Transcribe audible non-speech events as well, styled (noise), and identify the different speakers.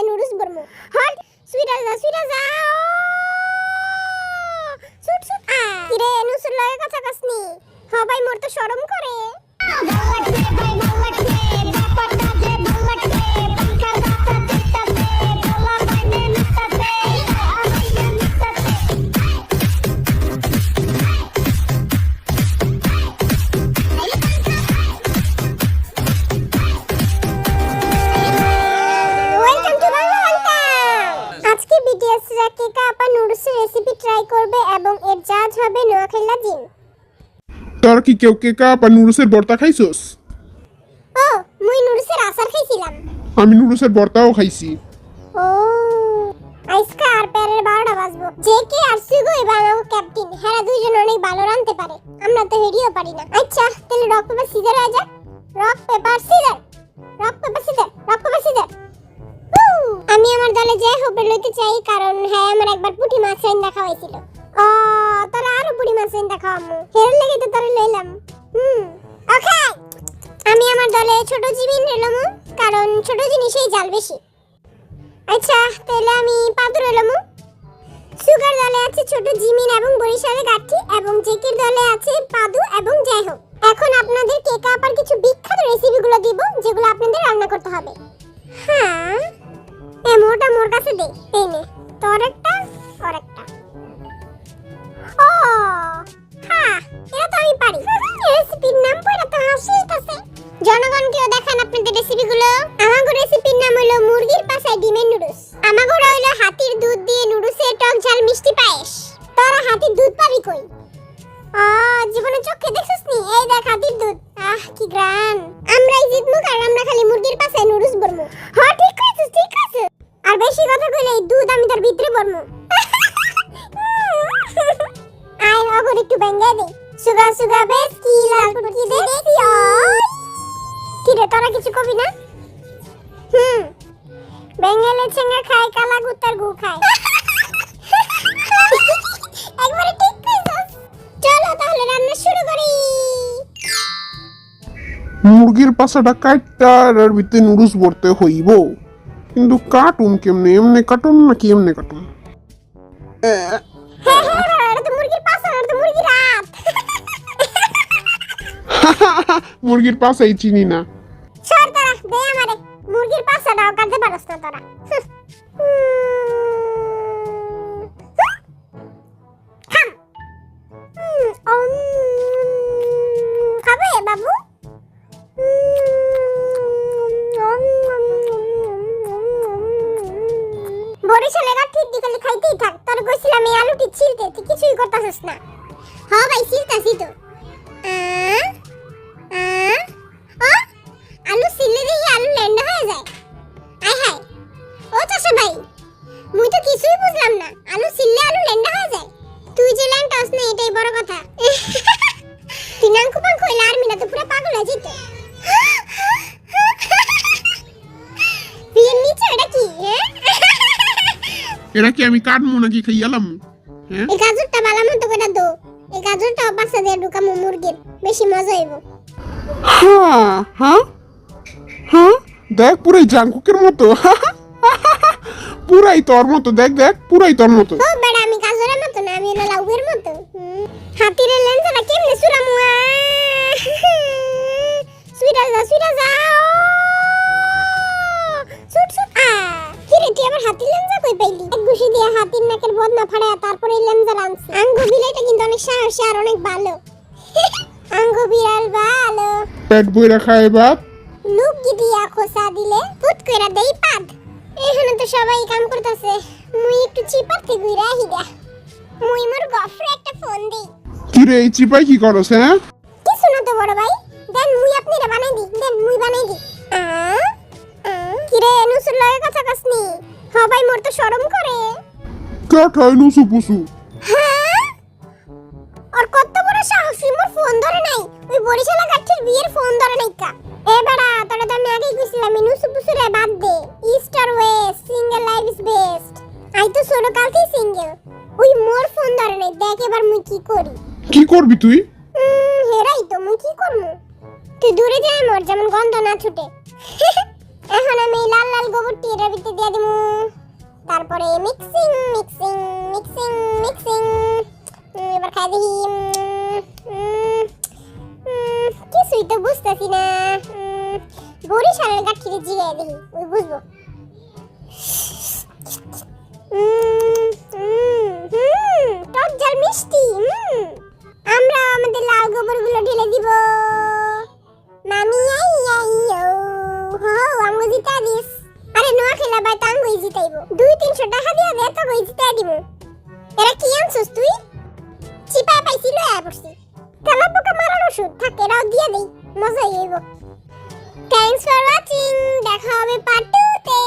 Speaker 1: পাশায় noodles বর্মু hot সুইটা যা সুইটা যা suit suit কিরে নুসুর লগে কথা কসনি সবাই মোর তো শরম করে ওয়েলকাম আজকে বিটিএস রা আপা নুডলস রেসিপি ট্রাই করবে এবং এর জাজ হবে নোয়াখাইলা জিন।
Speaker 2: তোর কি কেউ কেকা বা নুডলসের ভর্তা খাইছস?
Speaker 1: ও মুই নুডলসের আচার খাইছিলাম।
Speaker 2: আমি নুডলসের ভর্তাও খাইছি।
Speaker 1: ও আইসকা আর প্যারের বারোটা বাজবো। যে কে আর সুগো এবার আমাকে ক্যাপ্টেন হেরা দুইজন অনেক ভালো রানতে পারে। আমরা তো হেরিও পারি না। আচ্ছা তাহলে রক পেপার সিজার হয়ে যাক rock paper scissor rock paper scissor rock paper scissor আমি আমার দলে যে হোপে লইতে চাই, কারণ হ্যাঁ আমার একবার পুঁটি মাছ রাইন দেখা হয়েছিল। ও, তোরা আরও পুঁটি মাছ রাইন দেখা আম্মু হেরার লেগে তো তোরা লইলাম। হুম, ওকে। আমি আমার দলে ছোট জিমিন নিলাম কারণ ছোট জিনিসেই জাল বেশি। আচ্ছা তাহলে আমি পাদুর এলাম সুগার দলে আছে ছোট জিমিন এবং বরিশালের গাঠি, এবং জেকের দলে আছে পাদু এবং যাই হোক। এখন আপনাদের কেক আপার কিছু বিখ্যাত রেসিপিগুলো দিব, যেগুলো আপনাদের রান্না করতে হবে। হ্যাঁ কাছে দে এই নে, তোর একটা, ওর একটা। ও হ্যাঁ এটা তো আমি পারি। রেসিপির নাম পড়ে তো হাসি আছে জনগণকেও দেখান আপনাদের রেসিপিগুলো। আমাগো রেসিপির নাম হলো মুরগির পাছায় ডিমের নুডলস। আমাগো হলো হাতির দুধ দিয়ে নুডলসের টক ঝাল মিষ্টি পায়েস। তোরা হাতির দুধ পাবি কই? আ জীবনে চোখে দেখছিস নি এই দেখ হাতির দুধ। আহ, কি গ্রান। আমরাই জিতমু কারণ আমরা খালি মুরগির পাছায় নুডলস বরমু কি লাল পুটকি দেখছি কি রে তোরা কিছু কবি না? হুম বেঙ্গলে ছেঙ্গা খায় কালা গুতার গু খায়। একবারে ঠিক কইছস। চলো তাহলে রান্না শুরু করি।
Speaker 2: মুরগির পাশাটা কাটটা এর ভিতরে নুডলস ভরতে হইব। কিন্তু কাটুন কেমনে? এমনে কাটুন নাকি এমনে কাটুন
Speaker 1: হ্যাঁ (laughs) মুরগির
Speaker 2: পাশাই চিনি না।
Speaker 1: সর তোরা দে আমারে। মুরগির পাছাটাও কাটতে পারস না তোরা। হুঁ। খাম। হুম, অম। খাবে বাবু? বরিশালে গা ঠিক দিকে খাইতেই থাক। তোর কইছিলাম এই আলুটি ছিলতে তুই কিছুই করতাছিস না। হ্যাঁ ভাই ছিলতাছি তো।
Speaker 2: এরা কি আমি কাটবো নাকি খাইয়ালাম হ্যাঁ?
Speaker 1: এই গাজরটা ভালো মতো করে দো। এই গাজরটা বাচ্চা দিয়ে ঢুকামো মুরগির। বেশি মজা হইব।
Speaker 2: হ্যাঁ হ্যাঁ হ্যাঁ দেখ পুরাই জাঙ্কুকের মতো। পুরাই তোর মতো দেখ দেখ পুরাই তোর মতো।
Speaker 1: ও বেড়া আমি গাজরের মতো না আমি হলো লাউয়ের মতো। হাতির লেন্সটা কেমনে সুরামু সুইটা যা সুইটা যা নাকের বদনা ফাড়ায় তারপরে লেন্সা আনছি। আঙ্গু বিলাইটা কিন্তু অনেক সাহসী আর অনেক ভালো। (laughs) আঙ্গু বিড়াল ভালো।
Speaker 2: পেট বইরা খায় বাপ।
Speaker 1: লুক দিয়া খোসা দিলে পুত কইরা দেই পাদ। এখানে তো সবাই কাম করতেছে। মুই একটু থেকে ঘুরে আহি দা মুই মোর গফরে একটা ফোন দেই।
Speaker 2: কি রে চিপাই কি করস হ্যাঁ?
Speaker 1: কিছু না তো বড় ভাই। দেন মুই আপনারে বানাই দি দেন মুই বানাই দি কি রে নুসুর লগে কথা কসনি? সবাই মোর তো শরম করে।
Speaker 2: কাঠাই নুসু পুসু
Speaker 1: হ্যাঁ? আর কত বড় সাহস মোর ফোন ধরে নাই। ওই বরিশালা গাঠির বিয়ের ফোন ধরে নাই কা। এ বেড়া তোরা তো আমি আগেই কইছিলাম নুসু পুসুরে বাদ দে। East R west single life is best I তো ছোট কালতেই সিঙ্গেল ওই মোর ফোন ধরে নাই দেখ এবার মুই কি করি।
Speaker 2: কি করবি তুই?
Speaker 1: হেরাই তো মুই কি করব? তুই দূরে যাই মোর যেমন গন্ধ না ছুটে। (laughs) এখন আমি লাল লাল গোবরটি এর ভিতরে দিয়ে দিমু। তারপরে মিক্সিং মিক্সিং মিক্সিং মিক্সিং এবার খাই দেখি। কিছুই তো বুঝতেছি না। বরিশালের গাঠিরে জিগাই দেখি, ওই বুঝব। মিষ্টি আমরা আমাদের লাল গোবরগুলো ঢেলে দিব কি তুই? চিপা পাইছি লয়া পড়ছি। তেলা পোকা মারার ওষুধ। থাক এরাও দিয়ে দেই। মজা হইব। থ্যাংকস ফর ওয়াচিং দেখা হবে পার্ট টু